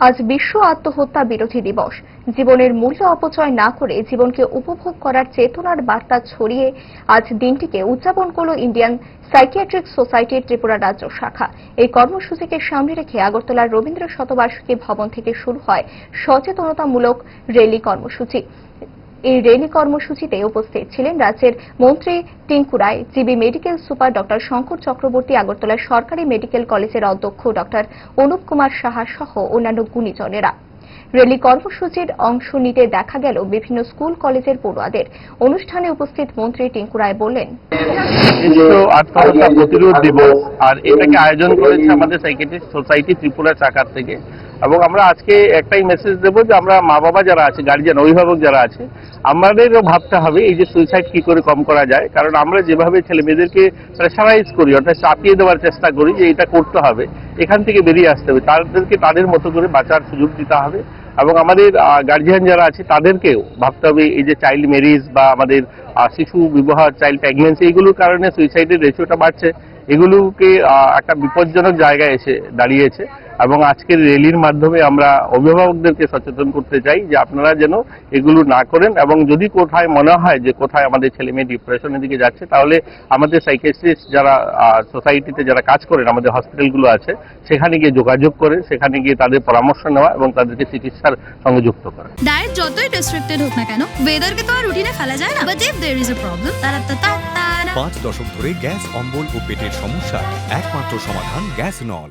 আজ বিশ্ব আত্মহত্যা বিরোধী দিবস। জীবনের মূল্য অপচয় না করে জীবনকে উপভোগ করার চেতনার বার্তা ছড়িয়ে আজ দিনটিকে উদযাপন করল ইন্ডিয়ান সাইকিয়াট্রিক সোসাইটির ত্রিপুরা রাজ্য শাখা। এই কর্মসূচিকে সামনে রেখে আগরতলার রবীন্দ্র শতবার্ষিকী ভবন থেকে শুরু হয় সচেতনতামূলক র্যালি কর্মসূচি। এই র্যালি কর্মসূচিতে উপস্থিত ছিলেন রাজ্যের মন্ত্রী Tinku Roy, GB medical super doctor Shankar Chakraborty Agartala সরকারি মেডিকেল কলেজের অধ্যক্ষ ডক্টর অনুপ কুমার সাহা সহ অন্যান্য গুণীজনেরা। র্যালি কর্মসূচির অংশ নিতে দেখা গেল বিভিন্ন স্কুল কলেজের পড়ুয়াদের। অনুষ্ঠানে উপস্থিত মন্ত্রী টিঙ্কু রায় বললেন আত্মহত্যা প্রতিরোধ দিবস, আর এটাকে আয়োজন করেছে আমাদের সাইকেট্রিস্ট সোসাইটি ত্রিপুরা চাকার থেকে। এবং আমরা আজকে একটাই মেসেজ দেবো যে আমরা মা বাবা যারা আছে গার্জিয়ান অভিভাবক যারা আছে, আমাদেরও ভাবতে হবে এই যে সুইসাইড কি করে কম করা যায়। কারণ আমরা যেভাবে ছেলে মেয়েদেরকে প্রেশারাইজ করি, অর্থাৎ চাপিয়ে দেওয়ার চেষ্টা করি যে এটা করতে হবে, এখান থেকে বেরিয়ে আসতে হবে। তাদেরকে তাদের মতো করে বাঁচার সুযোগ দিতে হবে এবং আমাদের গার্জিয়ান যারা আছে তাদেরকেও ভাবতে হবে এই যে চাইল্ড ম্যারিজ বা আমাদের শিশু বিবাহ চাইল্ড প্রেগনেন্সি এগুলোর কারণে সুইসাইডের রেশিওটা বাড়ছে। এগুলোকে একটা বিপজ্জনক জায়গায় এসে দাঁড়িয়েছে। এবং আজকের র্যালির মাধ্যমে আমরা অভিভাবকদেরকে সচেতন করতে চাই যে আপনারা যেন এগুলো না করেন এবং যদি কোথায় মনে হয় যে কোথায় আমাদের ছেলে মেয়ে ডিপ্রেশনের দিকে যাচ্ছে তাহলে আমাদের সাইকেট্রিস্ট যারা সোসাইটিতে যারা কাজ করেন আমাদের হসপিটালগুলো আছে সেখানে গিয়ে যোগাযোগ করে সেখানে গিয়ে তাদের পরামর্শ নেওয়া এবং তাদেরকে চিকিৎসার সঙ্গে যুক্ত করা। ডায়েট যতই রেস্ট্রিক্টেড হোক না কেন ওয়েদারকে তো আর রুটিনে ফেলা যায় না। But if there is a problem তারা তা পাঁচ দশক ধরে গ্যাস অম্বল ও পেটের সমস্যা একমাত্র সমাধান গ্যাস নল।